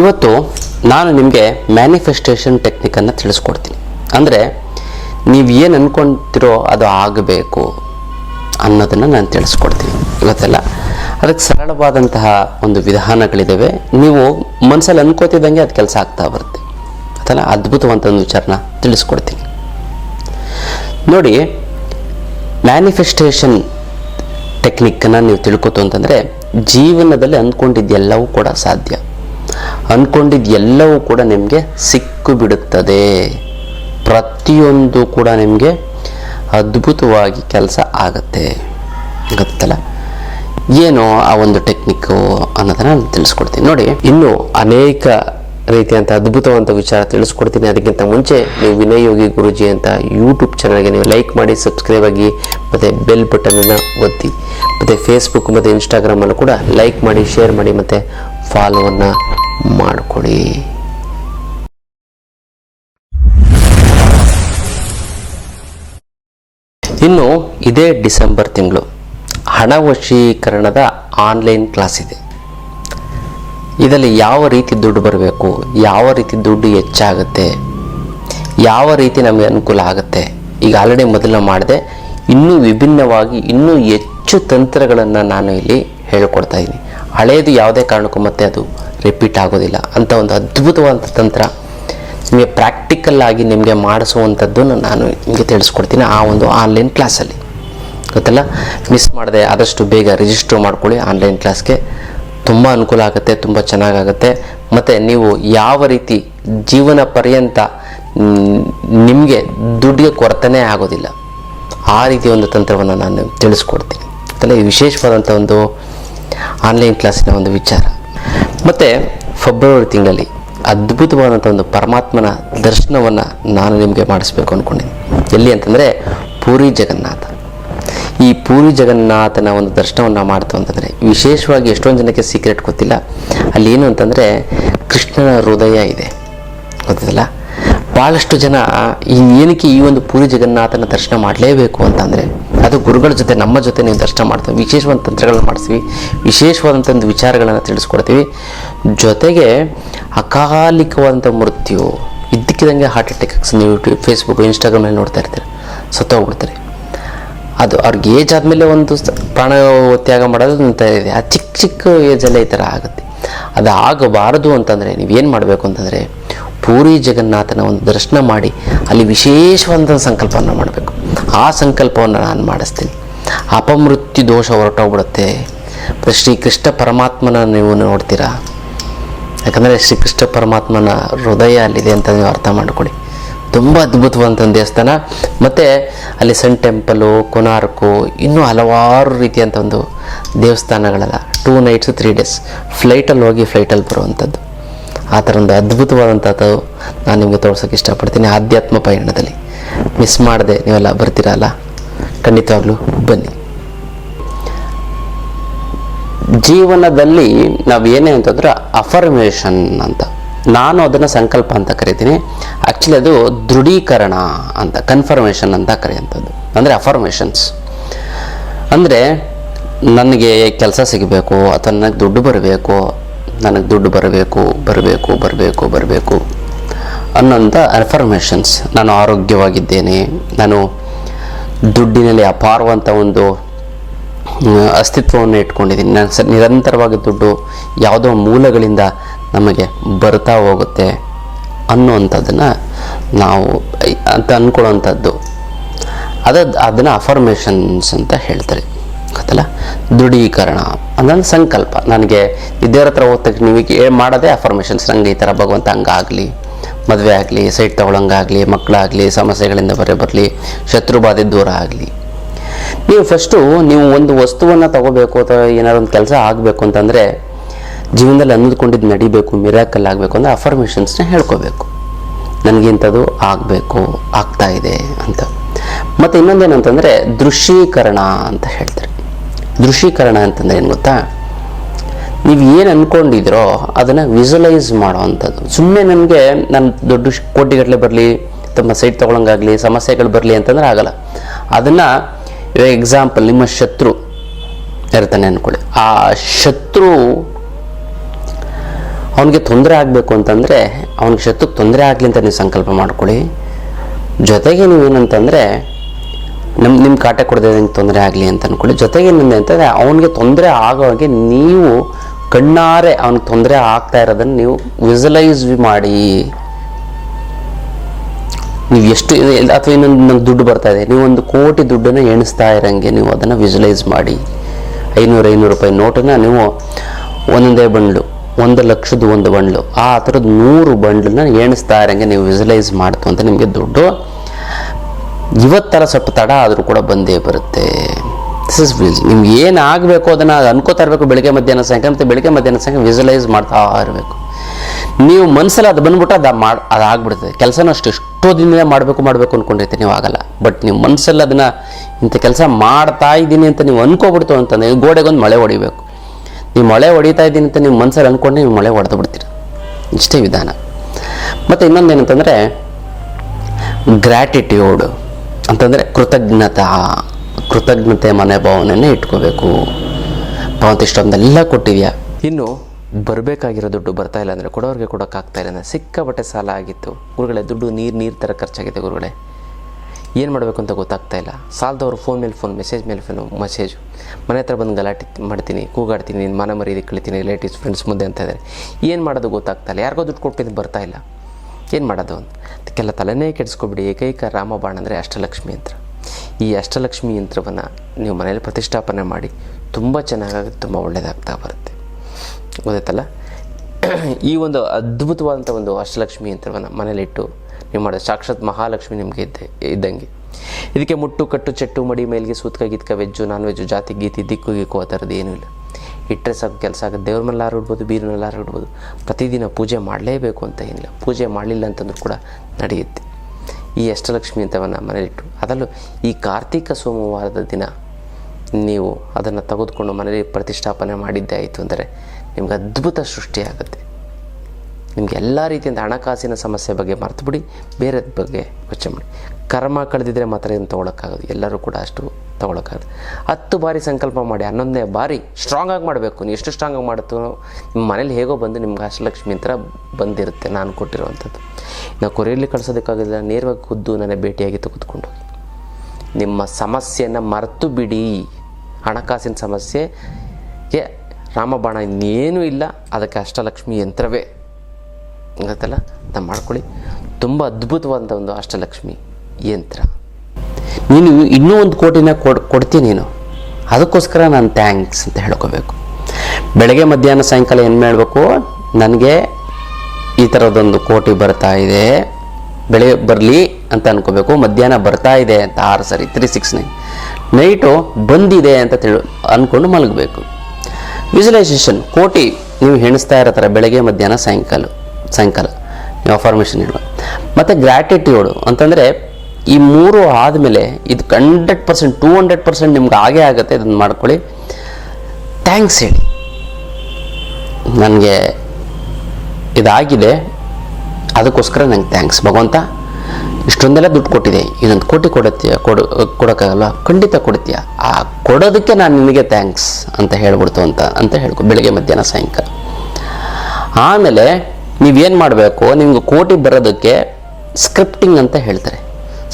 ಇವತ್ತು ನಾನು ನಿಮಗೆ ಮ್ಯಾನಿಫೆಸ್ಟೇಷನ್ ಟೆಕ್ನಿಕನ್ನು ತಿಳಿಸ್ಕೊಡ್ತೀನಿ. ಅಂದರೆ ನೀವು ಏನು ಅಂದ್ಕೊತಿರೋ ಅದು ಆಗಬೇಕು ಅನ್ನೋದನ್ನು ನಾನು ತಿಳಿಸ್ಕೊಡ್ತೀನಿ. ಇವತ್ತೆಲ್ಲ ಅದಕ್ಕೆ ಸರಳವಾದಂತಹ ಒಂದು ವಿಧಾನಗಳಿದ್ದಾವೆ ನೀವು ಮನಸ್ಸಲ್ಲಿ ಅನ್ಕೋತಿದ್ದಂಗೆ ಅದು ಕೆಲಸ ಆಗ್ತಾ ಬರುತ್ತೆ. ಅದೆಲ್ಲ ಅದ್ಭುತವಂತ ಒಂದು ವಿಚಾರನ ತಿಳಿಸ್ಕೊಡ್ತೀನಿ. ನೋಡಿ ಮ್ಯಾನಿಫೆಸ್ಟೇಷನ್ ಟೆಕ್ನಿಕ್ಕನ್ನು ನೀವು ತಿಳ್ಕೊತು ಅಂತಂದರೆ ಜೀವನದಲ್ಲಿ ಅಂದ್ಕೊಂಡಿದ್ದೆಲ್ಲವೂ ಕೂಡ ಸಾಧ್ಯ. ಅಂದ್ಕೊಂಡಿದ್ದೆಲ್ಲವೂ ಕೂಡ ನಿಮಗೆ ಸಿಕ್ಕು ಬಿಡುತ್ತದೆ ಪ್ರತಿಯೊಂದು ಕೂಡ ನಿಮಗೆ ಅದ್ಭುತವಾಗಿ ಕೆಲಸ ಆಗತ್ತೆ. ಗೊತ್ತಲ್ಲ? ಏನು ಆ ಒಂದು ಟೆಕ್ನಿಕ್ಕು ಅನ್ನೋದನ್ನು ನಾನು ತಿಳಿಸ್ಕೊಡ್ತೀನಿ. ನೋಡಿ, ಇನ್ನು ಅನೇಕ ರೀತಿಯಂಥ ಅದ್ಭುತವಂತ ವಿಚಾರ ತಿಳಿಸ್ಕೊಡ್ತೀನಿ. ಅದಕ್ಕಿಂತ ಮುಂಚೆ ನೀವು ವಿನಯ್ ಯೋಗಿ ಗುರುಜಿ ಅಂತ ಯೂಟ್ಯೂಬ್ ಚಾನಲ್ಗೆ ನೀವು ಲೈಕ್ ಮಾಡಿ ಸಬ್ಸ್ಕ್ರೈಬ್ ಆಗಿ, ಮತ್ತು ಬೆಲ್ ಬಟನನ್ನು ಒತ್ತಿ, ಮತ್ತು ಫೇಸ್ಬುಕ್ ಮತ್ತು ಇನ್ಸ್ಟಾಗ್ರಾಮಲ್ಲೂ ಕೂಡ ಲೈಕ್ ಮಾಡಿ ಶೇರ್ ಮಾಡಿ, ಮತ್ತು ಫಾಲೋವನ್ನು ಮಾಡಿಕೊಡಿ. ಇನ್ನು ಇದೇ ಡಿಸೆಂಬರ್ ತಿಂಗಳು ಹಣ ವಶೀಕರಣದ ಆನ್ಲೈನ್ ಕ್ಲಾಸ್ ಇದೆ. ಇದರಲ್ಲಿ ಯಾವ ರೀತಿ ದುಡ್ಡು ಬರಬೇಕು, ಯಾವ ರೀತಿ ದುಡ್ಡು ಹೆಚ್ಚಾಗುತ್ತೆ, ಯಾವ ರೀತಿ ನಮಗೆ ಅನುಕೂಲ ಆಗುತ್ತೆ, ಈಗ ಆಲ್ರೆಡಿ ಮೊದಲು ಮಾಡಿದೆ. ಇನ್ನೂ ವಿಭಿನ್ನವಾಗಿ ಇನ್ನೂ ಹೆಚ್ಚು ತಂತ್ರಗಳನ್ನು ನಾನು ಇಲ್ಲಿ ಹೇಳಿಕೊಡ್ತಾ ಇದ್ದೀನಿ. ಹಳೆಯದು ಯಾವುದೇ ಕಾರಣಕ್ಕೂ ಮತ್ತೆ ಅದು ರಿಪೀಟ್ ಆಗೋದಿಲ್ಲ. ಅಂತ ಒಂದು ಅದ್ಭುತವಾದ ತಂತ್ರ ನಿಮಗೆ ಪ್ರಾಕ್ಟಿಕಲ್ ಆಗಿ ನಿಮಗೆ ಮಾಡಿಸುವಂಥದ್ದನ್ನು ನಾನು ನಿಮಗೆ ತಿಳಿಸ್ಕೊಡ್ತೀನಿ ಆ ಒಂದು ಆನ್ಲೈನ್ ಕ್ಲಾಸಲ್ಲಿ ಗೊತ್ತಲ್ಲ? ಮಿಸ್ ಮಾಡಿದೆ ಆದಷ್ಟು ಬೇಗ ರಿಜಿಸ್ಟರ್ ಮಾಡ್ಕೊಳ್ಳಿ ಆನ್ಲೈನ್ ಕ್ಲಾಸ್ಗೆ ತುಂಬ ಅನುಕೂಲ ಆಗುತ್ತೆ, ತುಂಬ ಚೆನ್ನಾಗಾಗುತ್ತೆ. ಮತ್ತು ನೀವು ಯಾವ ರೀತಿ ಜೀವನ ಪರ್ಯಂತ ನಿಮಗೆ ದುಡ್ಡಿಗೆ ಕೊರತೆನೇ ಆಗೋದಿಲ್ಲ. ಆ ರೀತಿ ಒಂದು ತಂತ್ರವನ್ನು ನಾನು ತಿಳಿಸ್ಕೊಡ್ತೀನಿ. ಅದೆಲ್ಲ ವಿಶೇಷವಾದಂಥ ಒಂದು ಆನ್ಲೈನ್ ಕ್ಲಾಸಿನ ಒಂದು ವಿಚಾರ. ಮತ್ತು ಫೆಬ್ರವರಿ ತಿಂಗಳಲ್ಲಿ ಅದ್ಭುತವಾದಂಥ ಒಂದು ಪರಮಾತ್ಮನ ದರ್ಶನವನ್ನು ನಾನು ನಿಮಗೆ ಮಾಡಿಸ್ಬೇಕು ಅಂದ್ಕೊಂಡಿದ್ದೀನಿ ಎಲ್ಲಿ ಅಂತಂದರೆ ಪೂರಿ ಜಗನ್ನಾಥ. ಈ ಪೂರಿ ಜಗನ್ನಾಥನ ಒಂದು ದರ್ಶನವನ್ನು ಮಾಡ್ತು ಅಂತಂದರೆ ವಿಶೇಷವಾಗಿ ಎಷ್ಟೊಂದು ಜನಕ್ಕೆ ಸೀಕ್ರೆಟ್ ಗೊತ್ತಿಲ್ಲ. ಅಲ್ಲಿ ಏನು ಅಂತಂದರೆ ಕೃಷ್ಣನ ಹೃದಯ ಇದೆ. ಗೊತ್ತಿಲ್ಲ ಭಾಳಷ್ಟು ಜನ ಈ ಏನಕ್ಕೆ ಈ ಒಂದು ಪೂರಿ ಜಗನ್ನಾಥನ ದರ್ಶನ ಮಾಡಲೇಬೇಕು ಅಂತಂದರೆ ಅದು ಗುರುಗಳ ಜೊತೆ, ನಮ್ಮ ಜೊತೆ ನೀವು ದರ್ಶನ ಮಾಡ್ತೀವಿ, ವಿಶೇಷವಾದ ತಂತ್ರಗಳನ್ನ ಮಾಡಿಸ್ತೀವಿ ವಿಶೇಷವಾದಂಥ ಒಂದು ವಿಚಾರಗಳನ್ನು ತಿಳಿಸ್ಕೊಡ್ತೀವಿ. ಜೊತೆಗೆ ಅಕಾಲಿಕವಾದಂಥ ಮೃತ್ಯು, ಇದ್ದಕ್ಕಿದ್ದಂಗೆ ಹಾರ್ಟ್ ಅಟ್ಯಾಕ್ಸ್ ನೀವು ಯೂಟ್ಯೂಬ್ ಫೇಸ್ಬುಕ್ ಇನ್ಸ್ಟಾಗ್ರಾಮಲ್ಲಿ ನೋಡ್ತಾ ಇರ್ತೀರ. ಸತ್ತೋಗ್ಬಿಡ್ತಾರೆ ಅದು ಅವ್ರಿಗೆ ಏಜ್ ಆದಮೇಲೆ ಒಂದು ಪ್ರಾಣ ತ್ಯಾಗ ಮಾಡೋದು ಅಂತ ಇದೆ. ಆ ಚಿಕ್ಕ ಚಿಕ್ಕ ಏಜಲ್ಲೇ ಈ ಥರ ಆಗುತ್ತೆ. ಅದು ಆಗಬಾರದು ಅಂತಂದರೆ, ನೀವೇನು ಮಾಡಬೇಕು ಅಂತಂದರೆ ಪೂರಿ ಜಗನ್ನಾಥನ ಒಂದು ದರ್ಶನ ಮಾಡಿ ಅಲ್ಲಿ ವಿಶೇಷವಾದ ಸಂಕಲ್ಪವನ್ನು ಮಾಡಬೇಕು. ಆ ಸಂಕಲ್ಪವನ್ನು ನಾನು ಮಾಡಿಸ್ತೀನಿ. ಅಪಮೃತ್ಯು ದೋಷ ಹೊರಟೋಗ್ಬಿಡುತ್ತೆ. ಶ್ರೀಕೃಷ್ಣ ಪರಮಾತ್ಮನ ನೀವು ನೋಡ್ತೀರಾ? ಯಾಕಂದರೆ ಶ್ರೀಕೃಷ್ಣ ಪರಮಾತ್ಮನ ಹೃದಯ ಅಲ್ಲಿದೆ ಅಂತ ನೀವು ಅರ್ಥ ಮಾಡ್ಕೊಳ್ಳಿ. ತುಂಬ ಅದ್ಭುತವಾದಂಥ ದೇವಸ್ಥಾನ. ಮತ್ತು ಅಲ್ಲಿ ಸನ್ ಟೆಂಪಲು, ಕೊನಾರ್ಕು, ಇನ್ನೂ ಹಲವಾರು ರೀತಿಯಂಥ ಒಂದು ದೇವಸ್ಥಾನಗಳೆಲ್ಲ. ಟೂ ನೈಟ್ಸು ತ್ರೀ ಡೇಸ್ ಫ್ಲೈಟಲ್ಲಿ ಹೋಗಿ ಫ್ಲೈಟಲ್ಲಿ ಬರುವಂಥದ್ದು. ಆ ಥರ ಒಂದು ಅದ್ಭುತವಾದಂಥದ್ದು ನಾನು ನಿಮಗೆ ತೋರ್ಸೋಕ್ಕೆ ಇಷ್ಟಪಡ್ತೀನಿ ಆಧ್ಯಾತ್ಮ ಪಯಣದಲ್ಲಿ. ಮಿಸ್ ಮಾಡದೆ ನೀವೆಲ್ಲ ಬರ್ತೀರಲ್ಲ ಖಂಡಿತವಾಗ್ಲೂ ಬನ್ನಿ. ಜೀವನದಲ್ಲಿ ನಾವು ಏನೇ ಅಂತಂದ್ರೆ ಅಫರ್ಮೇಷನ್ ಅಂತ. ನಾನು ಅದನ್ನು ಸಂಕಲ್ಪ ಅಂತ ಕರಿತೀನಿ. ಆ್ಯಕ್ಚುಲಿ ಅದು ದೃಢೀಕರಣ ಅಂತ ಕನ್ಫರ್ಮೇಷನ್ ಅಂತ ಕರೆಯುವಂಥದ್ದು ಅಂದರೆ ಅಫರ್ಮೇಷನ್ಸ್ ಅಂದರೆ ನನಗೆ ಕೆಲಸ ಸಿಗಬೇಕು ಅಥವಾ ನನಗೆ ದುಡ್ಡು ಬರಬೇಕು ನನಗೆ ದುಡ್ಡು ಬರಬೇಕು ಬರಬೇಕು ಬರಬೇಕು ಬರಬೇಕು ಅನ್ನೋಂಥ ಅಫರ್ಮೇಷನ್ಸ್ ನಾನು ಆರೋಗ್ಯವಾಗಿದ್ದೇನೆ. ನಾನು ದುಡ್ಡಿನಲ್ಲಿ ಅಪಾರವಂಥ ಒಂದು ಅಸ್ತಿತ್ವವನ್ನು ಇಟ್ಕೊಂಡಿದ್ದೀನಿ. ನಾನು ಸ, ನಿರಂತರವಾಗಿ ದುಡ್ಡು ಯಾವುದೋ ಮೂಲಗಳಿಂದ ನಮಗೆ ಬರ್ತಾ ಹೋಗುತ್ತೆ ಅನ್ನುವಂಥದ್ದನ್ನು ನಾವು, ಅಂತ ಅಂದ್ಕೊಳ್ಳೋವಂಥದ್ದು ಅದ, ಅದನ್ನು ಅಫರ್ಮೇಷನ್ಸ್ ಅಂತ ಹೇಳ್ತಾರೆ. ಗೊತ್ತಲ್ಲ? ದೃಢೀಕರಣ ಅಂದ್ರೆ ಸಂಕಲ್ಪ. ನನಗೆ ದೇವ್ರ ಹತ್ರ ಹೋದ ತಕ್ಷಣ ನೀವು ಏ- ಮಾಡೋದೇ ಅಫರ್ಮೇಷನ್ಸ್ ನನಗೆ ಈ ಥರ ಭಗವಂತ ಹಂಗಾಗಲಿ, ಮದುವೆ ಆಗಲಿ, ಸೈಟ್ ತೊಗೊಳಂಗಾಗಲಿ, ಮಕ್ಕಳಾಗಲಿ, ಸಮಸ್ಯೆಗಳಿಂದ ಬರೇ ಬರಲಿ ಶತ್ರು ಬಾಧೆ ದೂರ ಆಗಲಿ. ನೀವು ಫಸ್ಟು ನೀವು ಒಂದು ವಸ್ತುವನ್ನು ತಗೋಬೇಕು ಅಥವಾ ಏನಾದ್ರು ಒಂದು ಕೆಲಸ ಆಗಬೇಕು ಅಂತಂದರೆ ಜೀವನದಲ್ಲಿ ಅಂದ್ಕೊಂಡಿದ್ದು ನಡಿಬೇಕು ಮಿರಾಕಲ್ ಆಗಬೇಕು ಅಂದರೆ ಅಫರ್ಮೇಷನ್ಸ್ನ ಹೇಳ್ಕೋಬೇಕು. ನನಗೆ ಇಂಥದ್ದು ಆಗಬೇಕು, ಆಗ್ತಾ ಇದೆ ಅಂತ. ಮತ್ತು ಇನ್ನೊಂದೇನಂತಂದರೆ ದೃಶ್ಯೀಕರಣ ಅಂತ ಹೇಳ್ತಾರೆ. ದೃಶ್ಯೀಕರಣ ಅಂತಂದರೆ ಏನು ಗೊತ್ತಾ? ನೀವು ಏನು ಅಂದ್ಕೊಂಡಿದ್ರೋ ಅದನ್ನು ವಿಜುವಲೈಸ್ ಮಾಡೋ ಅಂಥದ್ದು. ಸುಮ್ಮನೆ ನನಗೆ ನನ್ನ ದೊಡ್ಡ ಕೋಟಿಗಟ್ಟಲೆ ಬರಲಿ ತಮ್ಮ ಸೈಟ್ ತೊಗೊಳಂಗಾಗಲಿ, ಸಮಸ್ಯೆಗಳು ಬರಲಿ ಅಂತಂದ್ರೆ ಆಗಲ್ಲ. ಅದನ್ನು ಇವಾಗ ಎಕ್ಸಾಂಪಲ್ ನಿಮ್ಮ ಶತ್ರು ಇರ್ತಾನೆ ಅಂದ್ಕೊಳ್ಳಿ ಆ ಶತ್ರು ಅವನಿಗೆ ತೊಂದರೆ ಆಗಬೇಕು ಅಂತಂದರೆ ಅವನಿಗೆ ಶತ್ರುಗೆ ತೊಂದರೆ ಆಗಲಿ ಅಂತ ನೀವು ಸಂಕಲ್ಪ ಮಾಡ್ಕೊಳ್ಳಿ. ಜೊತೆಗೆ ನೀವೇನಂತಂದರೆ ನಮ್ಮ ನಿಮ್ಮ ಕಾಟ ಕೊಡದೆ ನಂಗೆ ತೊಂದರೆ ಆಗಲಿ ಅಂತ ಅಂದ್ಕೊಳ್ಳಿ ಜೊತೆಗೆ ನಿಮ್ಗೆ ಅಂತಂದರೆ ಅವನಿಗೆ ತೊಂದರೆ ಆಗೋ ಹಾಗೆ ನೀವು ಕಣ್ಣಾರೆ ಅವ್ನಿಗೆ ತೊಂದರೆ ಆಗ್ತಾ ಇರೋದನ್ನು ನೀವು ವಿಸುಲೈಸ್ ಮಾಡಿ. ನೀವು ಎಷ್ಟು ಅಥವಾ ಇನ್ನೊಂದು ನಂಗೆ ದುಡ್ಡು ಬರ್ತಾ ಇದೆ. ನೀವು ಒಂದು ಕೋಟಿ ದುಡ್ಡನ್ನು ಎಣಿಸ್ತಾ ಇರೋಂಗೆ ನೀವು ಅದನ್ನು ವಿಜುಲೈಸ್ ಮಾಡಿ. ಐನೂರು ಐನೂರು ರೂಪಾಯಿ ನೋಟನ್ನು ನೀವು ಒಂದೊಂದೇ ಬಂಡ್ಲು, ಒಂದು ಲಕ್ಷದ ಒಂದು ಬಂಡ್ಲು, ಆ ಥರದ ನೂರು ಬಂಡ್ಲನ್ನ ಎಣಿಸ್ತಾ ಇರೋಂಗೆ ನೀವು ವಿಜುಲೈಸ್ ಮಾಡ್ತು ಅಂತ ನಿಮಗೆ ದುಡ್ಡು ಇವತ್ತರ ಸ್ವಲ್ಪ ತಡ ಆದರೂ ಕೂಡ ಬಂದೇ ಬರುತ್ತೆ. ದಿಸ್ ಇಸ್ ವಿಲ್ ನಿಮ್ಗೆ ಏನು ಆಗಬೇಕು ಅದನ್ನು ಅನ್ಕೋತಾ ಇರಬೇಕು ಬೆಳಗ್ಗೆ, ಮಧ್ಯಾಹ್ನ ಸಂಖ್ಯೆ ಮತ್ತು ಬೆಳಗ್ಗೆ, ಮಧ್ಯಾಹ್ನ ಸಂಖ್ಯೆ ವಿಜುಲೈಸ್ ಮಾಡ್ತಾ ಇರಬೇಕು. ನೀವು ಮನಸ್ಸಲ್ಲಿ ಅದು ಬಂದ್ಬಿಟ್ಟು ಅದು ಮಾಡಿ, ಅದು ಆಗ್ಬಿಡುತ್ತೆ ಕೆಲಸನ ಅಷ್ಟು ಎಷ್ಟೋ ದಿನದಿಂದ ಮಾಡಬೇಕು ಮಾಡಬೇಕು ಅಂದ್ಕೊಂಡಿರ್ತೀನಿ ನೀವು ಆಗಲ್ಲ. ಬಟ್ ನೀವು ಮನಸ್ಸಲ್ಲಿ ಅದನ್ನು ಇಂಥ ಕೆಲಸ ಮಾಡ್ತಾ ಇದ್ದೀನಿ ಅಂತ ನೀವು ಅನ್ಕೋಬಿಡ್ತು ಅಂತಂದರೆ ಗೋಡೆಗೊಂದು ಮಳೆ ಹೊಡಿಬೇಕು. ನೀವು ಮಳೆ ಹೊಡಿತಾ ಇದ್ದೀನಿ ಅಂತ ನೀವು ಮನಸ್ಸಲ್ಲಿ ಅಂದ್ಕೊಂಡು ನೀವು ಮಳೆ ಹೊಡೆದು ಬಿಡ್ತೀರಿ. ಇಷ್ಟೇ ವಿಧಾನ. ಮತ್ತು ಇನ್ನೊಂದು ಏನಂತಂದರೆ ಗ್ರ್ಯಾಟಿಟ್ಯೂಡ್ ಅಂತಂದರೆ ಕೃತಜ್ಞತಾ, ಕೃತಜ್ಞತೆ ಮನೆ ಭಾವನೆನೇ ಇಟ್ಕೋಬೇಕು. ಭಗವಂತ ಕೊಟ್ಟಿದೆಯಾ? ಇನ್ನು ಬರಬೇಕಾಗಿರೋ ದುಡ್ಡು ಬರ್ತಾ ಇಲ್ಲ ಅಂದರೆ ಕೊಡೋರಿಗೆ ಕೊಡೋಕ್ಕಾಗ್ತಾ ಇಲ್ಲ ಅಂದರೆ ಸಾಲ ಆಗಿತ್ತು. ಗುರುಗಳೇ, ದುಡ್ಡು ನೀರು ನೀರು ಥರ ಖರ್ಚಾಗಿದೆ ಗುರುಗಳೇ. ಏನು ಮಾಡಬೇಕು ಅಂತ ಗೊತ್ತಾಗ್ತಾ ಇಲ್ಲ. ಸಾಲದವ್ರು ಫೋನ್ ಮೇಲೆ ಫೋನ್ ಮೆಸೇಜ್ ಮೇಲೆ ಫೋನು ಮೆಸೇಜು ಮನೆ ಹತ್ರ ಬಂದು ಗಲಾಟೆ ಮಾಡ್ತೀನಿ, ಕೂಗಾಡ್ತೀನಿ ಮನೆ ಮರೀದಿ ಕಳಿತೀನಿ ರಿಲೇಟಿವ್ಸ್ ಫ್ರೆಂಡ್ಸ್ ಮುಂದೆ ಅಂತ ಇದ್ದಾರೆ ಏನು ಮಾಡೋದು ಗೊತ್ತಾಗ್ತಾ ಇಲ್ಲ. ಯಾರಿಗೋ ದುಡ್ಡು ಕೊಟ್ಟಿದ್ದು ಬರ್ತಾ ಇಲ್ಲ. ಏನು ಮಾಡೋದು ಅಂತ? ಅದಕ್ಕೆಲ್ಲ ತಲೆನೇ ಕೆಡಿಸ್ಕೊಬಿಡಿ. ಏಕೈಕ ರಾಮಬಾಣ ಅಂದರೆ ಅಷ್ಟಲಕ್ಷ್ಮಿ ಯಂತ್ರ. ಈ ಅಷ್ಟಲಕ್ಷ್ಮಿ ಯಂತ್ರವನ್ನು ನೀವು ಮನೇಲಿ ಪ್ರತಿಷ್ಠಾಪನೆ ಮಾಡಿ ತುಂಬ ಚೆನ್ನಾಗಿ ತುಂಬ ಒಳ್ಳೆಯದಾಗ್ತಾ ಬರುತ್ತೆ. ಗೊತ್ತಾಯ್ತಲ್ಲ? ಈ ಒಂದು ಅದ್ಭುತವಾದಂಥ ಒಂದು ಅಷ್ಟಲಕ್ಷ್ಮಿ ಯಂತ್ರವನ್ನು ಮನೇಲಿಟ್ಟು ನೀವು ಮಾಡೋ ಸಾಕ್ಷಾತ್ ಮಹಾಲಕ್ಷ್ಮಿ ನಿಮಗೆ ಇದ್ದೆ, ಇದ್ದಂಗೆ. ಇದಕ್ಕೆ ಮುಟ್ಟು, ಕಟ್ಟು, ಚೆಟ್ಟು, ಮಡಿ, ಮೇಲ್ಗೆ ಸೂತ್ಕ, ಗೀತ್ಕ, ವೆಜ್ಜು, ನಾನ್ ವೆಜ್ಜು, ಜಾತಿ, ಗೀತಿ, ದಿಕ್ಕು, ಗಿಕ್ಕು ಆ ಥರದ್ದು ಏನೂ ಇಲ್ಲ. ಇಟ್ಟರೆ ಸಾಕು, ಕೆಲಸ ಆಗುತ್ತೆ. ದೇವ್ರ ಮೇಲೆ ಇಡ್ಬೋದು ಮೇಲೆ ಇಡ್ಬೋದು ಪ್ರತಿದಿನ ಪೂಜೆ ಮಾಡಲೇಬೇಕು ಅಂತ ಏನಿಲ್ಲ. ಪೂಜೆ ಮಾಡಲಿಲ್ಲ ಅಂತಂದ್ರೂ ಕೂಡ ನಡೆಯುತ್ತೆ. ಈ ಅಷ್ಟಲಕ್ಷ್ಮಿ ಅಂತವನ್ನು ಮನೇಲಿಟ್ಟು ಅದರಲ್ಲೂ ಈ ಕಾರ್ತಿಕ ಸೋಮವಾರದ ದಿನ ನೀವು ಅದನ್ನು ತೆಗೆದುಕೊಂಡು ಮನೇಲಿ ಪ್ರತಿಷ್ಠಾಪನೆ ಮಾಡಿದ್ದೇ ಆಯಿತು ಅಂದರೆ ನಿಮ್ಗೆ ಅದ್ಭುತ ಸೃಷ್ಟಿಯಾಗುತ್ತೆ ನಿಮಗೆ ಎಲ್ಲ ರೀತಿಯಿಂದ ಹಣಕಾಸಿನ ಸಮಸ್ಯೆ ಬಗ್ಗೆ ಮರೆತುಬಿಡಿ ಬೇರೆದ ಬೇರೆ ಬಗ್ಗೆ ಯೋಚನೆ ಮಾಡಿ. ಕರ್ಮ ಕಳೆದಿದ್ರೆ ಮಾತ್ರ ಏನು ತೊಗೊಳಕ್ಕಾಗೋದು. ಎಲ್ಲರೂ ಕೂಡ ಅಷ್ಟು ತೊಗೊಳಕ್ಕಾಗದು. ಹತ್ತು ಬಾರಿ ಸಂಕಲ್ಪ ಮಾಡಿ, ಹನ್ನೊಂದನೇ ಬಾರಿ ಸ್ಟ್ರಾಂಗಾಗಿ ಮಾಡಬೇಕು. ನೀವು ಎಷ್ಟು ಸ್ಟ್ರಾಂಗಾಗಿ ಮಾಡುತ್ತೋ, ನಿಮ್ಮ ಮನೇಲಿ ಹೇಗೋ ಬಂದು ನಿಮ್ಗೆ ಅಷ್ಟಲಕ್ಷ್ಮಿ ಅಂತ ಬಂದಿರುತ್ತೆ ನಾನು ಕೊಟ್ಟಿರುವಂಥದ್ದು. ನಾವು ಕೊರಿಯಲ್ಲಿ ಕಳಿಸೋದಕ್ಕಾಗಿಲ್ಲ ನೇರವಾಗಿ ಖುದ್ದು ನನ್ನ ಭೇಟಿಯಾಗಿ ತೆಗೆದುಕೊಂಡು ಹೋಗಿ. ನಿಮ್ಮ ಸಮಸ್ಯೆಯನ್ನು ಮರೆತು ಬಿಡಿ. ಹಣಕಾಸಿನ ಸಮಸ್ಯೆಗೆ ರಾಮಬಾಣ ಇನ್ನೇನೂ ಇಲ್ಲ. ಅದಕ್ಕೆ ಅಷ್ಟಲಕ್ಷ್ಮಿ ಯಂತ್ರವೇ. ಗೊತ್ತಲ್ಲ? ನಾನು ಮಾಡ್ಕೊಳ್ಳಿ. ತುಂಬ ಅದ್ಭುತವಾದಂಥ ಒಂದು ಅಷ್ಟಲಕ್ಷ್ಮಿ. ಯಂತ್ರ. ನೀನು ಇನ್ನೂ ಒಂದು ಕೋಟಿನ ಕೊಡ್ ಕೊಡ್ತೀನಿ ನೀನು. ಅದಕ್ಕೋಸ್ಕರ ನಾನು ಥ್ಯಾಂಕ್ಸ್ ಅಂತ ಹೇಳ್ಕೋಬೇಕು. ಬೆಳಗ್ಗೆ, ಮಧ್ಯಾಹ್ನ, ಸಾಯಂಕಾಲ ಏನು ಮಾಡಬೇಕು? ನನಗೆ ಈ ಥರದೊಂದು ಕೋಟಿ ಬರ್ತಾ ಇದೆ. ಬೆಳೆ ಬರಲಿ ಅಂತ ಅನ್ಕೋಬೇಕು. ಮಧ್ಯಾಹ್ನ ಬರ್ತಾ ಇದೆ ಅಂತ ಆರು ಸರಿ ತ್ರೀ ಸಿಕ್ಸ್ ನೈನ್ ನೈಟು ಬಂದಿದೆ ಅಂತ ತಿಳಿ ಅಂದ್ಕೊಂಡು ಮಲಗಬೇಕು. ವಿಜುಲೈಸೇಷನ್ ಕೋಟಿ. ನೀವು ಹೆಣಿಸ್ತಾ ಇರೋ ಥರ ಬೆಳಗ್ಗೆ, ಮಧ್ಯಾಹ್ನ, ಸಾಯಂಕಾಲ ಸಾಯಂಕಾಲ. ನೀವು ಅಫಾರ್ಮೇಷನ್ ಇಡುವ. ಮತ್ತು ಗ್ರ್ಯಾಟಿಟ್ಯೂಡು ಅಂತಂದರೆ ಈ ಮೂರು ಆದಮೇಲೆ ಇದು hundred percent two hundred percent ನಿಮ್ಗೆ ಆಗೇ ಆಗುತ್ತೆ, ಇದನ್ನು ಮಾಡ್ಕೊಳ್ಳಿ. ಥ್ಯಾಂಕ್ಸ್ ಹೇಳಿ. ನನಗೆ ಇದಾಗಿದೆ. ಅದಕ್ಕೋಸ್ಕರ ನಂಗೆ ಥ್ಯಾಂಕ್ಸ್ ಭಗವಂತ, ಇಷ್ಟೊಂದೆಲ್ಲ ದುಡ್ಡು ಕೊಟ್ಟಿದೆ. ಇನ್ನೊಂದು ಕೋಟಿ ಕೊಡುತ್ತೀಯ? ಕೊಡು, ಕೊಡೋಕ್ಕಾಗಲ್ಲ? ಖಂಡಿತ ಕೊಡ್ತೀಯ. ಆ ಕೊಡೋದಕ್ಕೆ ನಾನು ನಿನಗೆ ಥ್ಯಾಂಕ್ಸ್ ಅಂತ ಹೇಳ್ಬಿಡ್ತು ಅಂತ ಅಂತ ಹೇಳ್ಕೊ ಬೆಳಗ್ಗೆ, ಮಧ್ಯಾಹ್ನ, ಸಾಯಂಕಾಲ. ಆಮೇಲೆ ನೀವೇನು ಮಾಡಬೇಕು? ನಿಮ್ಗೆ ಕೋಟಿ ಬರೋದಕ್ಕೆ ಸ್ಕ್ರಿಪ್ಟಿಂಗ್ ಅಂತ ಹೇಳ್ತಾರೆ.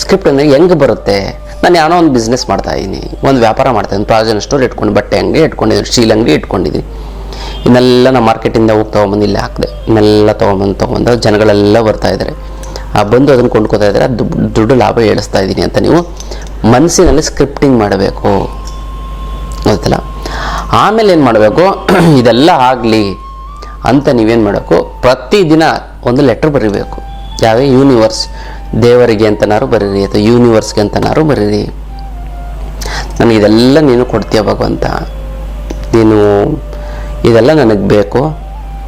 ಸ್ಕ್ರಿಪ್ಟ್ ಅಂದರೆ ಹೆಂಗೆ ಬರುತ್ತೆ? ನಾನು ಏನೋ ಒಂದು ಬಿಸ್ನೆಸ್ ಮಾಡ್ತಾ ಇದ್ದೀನಿ ಒಂದು ವ್ಯಾಪಾರ ಮಾಡ್ತಾ ಇದ್ದೀನಿ ಪ್ರಾಜನ್ ಸ್ಟೋರ್ ಇಟ್ಕೊಂಡು, ಬಟ್ಟೆ ಅಂಗಡಿ ಇಟ್ಕೊಂಡಿದ್ದೀನಿ ಸ್ಟೀಲ್ ಅಂಗಡಿ ಇಟ್ಕೊಂಡಿದ್ದೀನಿ ಇನ್ನೆಲ್ಲ ನಾನು ಮಾರ್ಕೆಟಿಂದ ಹೋಗಿ ತೊಗೊಂಬಂದು ಇಲ್ಲಿ ಹಾಕಿದೆ. ಇನ್ನೆಲ್ಲ ತೊಗೊಂಬಂದು ತೊಗೊಂಬಂದು ಜನಗಳೆಲ್ಲ ಬರ್ತಾ ಇದ್ದಾರೆ ಆ ಬಂದು ಅದನ್ನು ಕೊಂಡ್ಕೋತಾ ಇದ್ದಾರೆ ದುಡ್ಡು ದುಡ್ಡು ಲಾಭ ಏಳಿಸ್ತಾ ಇದ್ದೀನಿ ಅಂತ ನೀವು ಮನಸ್ಸಿನಲ್ಲಿ ಸ್ಕ್ರಿಪ್ಟಿಂಗ್ ಮಾಡಬೇಕು. ಗೊತ್ತಲ್ಲ? ಆಮೇಲೆ ಏನು ಮಾಡಬೇಕು? ಇದೆಲ್ಲ ಆಗಲಿ ಅಂತ ನೀವೇನು ಮಾಡಬೇಕು? ಪ್ರತಿದಿನ ಒಂದು ಲೆಟ್ರ್ ಬರೀಬೇಕು. ಯಾವ ಯೂನಿವರ್ಸ್ ದೇವರಿಗೆ ಅಂತನಾರು ಬರೀರಿ ಅಥವಾ ಯೂನಿವರ್ಸ್ಗೆ ಅಂತನಾರು ಬರೀರಿ. ನನಗೆ ಇದೆಲ್ಲ ನೀನು ಕೊಡ್ತೀಯ ಭಗವಂತ? ನೀನು ಇದೆಲ್ಲ ನನಗೆ ಬೇಕು.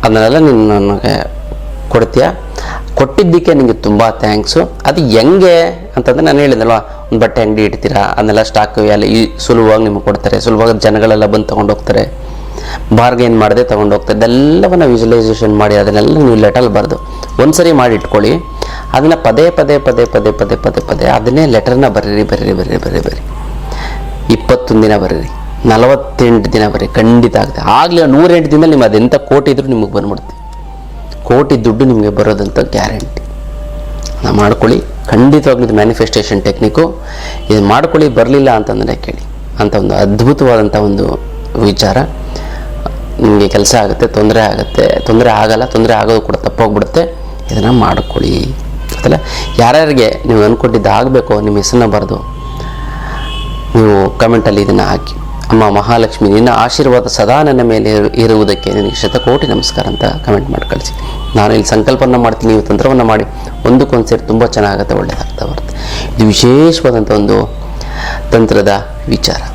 ಅದನ್ನೆಲ್ಲ ನೀನು ನನಗೆ ಕೊಡ್ತೀಯ? ಕೊಟ್ಟಿದ್ದಕ್ಕೆ ನಿಮಗೆ ತುಂಬ ಥ್ಯಾಂಕ್ಸು ಅದು ಹೆಂಗೆ ಅಂತಂದರೆ ನಾನು ಹೇಳಿದ್ನಲ್ವ, ಒಂದು ಬಟ್ಟೆ ಅಂಗಡಿ ಇಡ್ತೀರಾ, ಅದನ್ನೆಲ್ಲ ಸ್ಟಾಕ್ ಎಲ್ಲ ಈ ಸುಲಭವಾಗಿ ನಿಮಗೆ ಕೊಡ್ತಾರೆ. ಸುಲಭವಾಗಿ ಜನಗಳೆಲ್ಲ ಬಂದು ತೊಗೊಂಡು ಹೋಗ್ತಾರೆ. ಬಾರ್ಗೇನ್ ಮಾಡದೆ ತೊಗೊಂಡು ಹೋಗ್ತಾರೆ ಇದೆಲ್ಲವನ್ನು ವಿಜುವಲೈಸೇಷನ್ ಮಾಡಿ ಅದನ್ನೆಲ್ಲ ನೀವು ಲೆಟಲ್ಲಿ ಬರೆದು ಒಂದು ಸರಿ ಮಾಡಿ ಇಟ್ಕೊಳ್ಳಿ. ಅದನ್ನು ಪದೇ ಪದೇ ಪದೇ ಪದೇ ಪದೇ ಪದೇ ಪದೇ ಅದನ್ನೇ ಲೆಟರ್ನ ಬರೀರಿ ಬರೀರಿ ಬರೀರಿ ಬರೀರಿ ಬರೀರಿ. ಇಪ್ಪತ್ತೊಂದು ದಿನ ಬರೀರಿ, ನಲವತ್ತೆಂಟು ದಿನ ಬರೀ ಖಂಡಿತ ಆಗುತ್ತೆ ಆಗಲಿ ನೂರೆಂಟು ದಿನದಲ್ಲಿ ನಿಮ್ಮ ಅದೆಂಥ ಕೋಟಿ ಇದ್ರೂ ನಿಮಗೆ ಬಂದ್ಬಿಡುತ್ತೆ. ಕೋಟಿ ದುಡ್ಡು ನಿಮಗೆ ಬರೋದಂತ ಗ್ಯಾರಂಟಿ ನಾ ಮಾಡ್ಕೊಳ್ಳಿ. ಖಂಡಿತವಾಗ್ಲೂ ಇದು ಮ್ಯಾನಿಫೆಸ್ಟೇಷನ್ ಟೆಕ್ನಿಕು ಇದು ಮಾಡ್ಕೊಳ್ಳಿ, ಬರಲಿಲ್ಲ ಅಂತಂದರೆ ಕೇಳಿ. ಅಂತ ಒಂದು ಅದ್ಭುತವಾದಂಥ ಒಂದು ವಿಚಾರ. ನಿಮಗೆ ಕೆಲಸ ಆಗುತ್ತೆ, ತೊಂದರೆ ಆಗುತ್ತೆ, ತೊಂದರೆ ಆಗಲ್ಲ, ತೊಂದರೆ ಆಗೋದು ಕೂಡ ತಪ್ಪೋಗ್ಬಿಡುತ್ತೆ. ಇದನ್ನು ಮಾಡ್ಕೊಳ್ಳಿ. ಅದಲ್ಲ ಯಾರ್ಯಾರಿಗೆ ನೀವು ಅಂದ್ಕೊಂಡಿದ್ದು ಆಗಬೇಕು, ನಿಮ್ಮ ಹೆಸರನ್ನ ಬರೆದು, ನೀವು ಕಮೆಂಟಲ್ಲಿ ಇದನ್ನು ಹಾಕಿ. ಅಮ್ಮ ಮಹಾಲಕ್ಷ್ಮಿ, ನಿನ್ನ ಆಶೀರ್ವಾದ ಸದಾ ನನ್ನ ಮೇಲೆ ಇರುವುದಕ್ಕೆ ನಿನಗೆ ಶತಕೋಟಿ ನಮಸ್ಕಾರ ಅಂತ ಕಮೆಂಟ್ ಮಾಡಿ ಕಳಿಸಿ. ನಾನು ಇಲ್ಲಿ ಸಂಕಲ್ಪನ ಮಾಡ್ತೀನಿ, ನೀವು ತಂತ್ರವನ್ನು ಮಾಡಿ. ಒಂದಕ್ಕೊಂದು ಸೇರಿ ತುಂಬ ಚೆನ್ನಾಗುತ್ತೆ ಒಳ್ಳೆಯದಾಗ್ತಾ ಬರುತ್ತೆ. ಇದು ವಿಶೇಷವಾದಂಥ ಒಂದು ತಂತ್ರದ ವಿಚಾರ.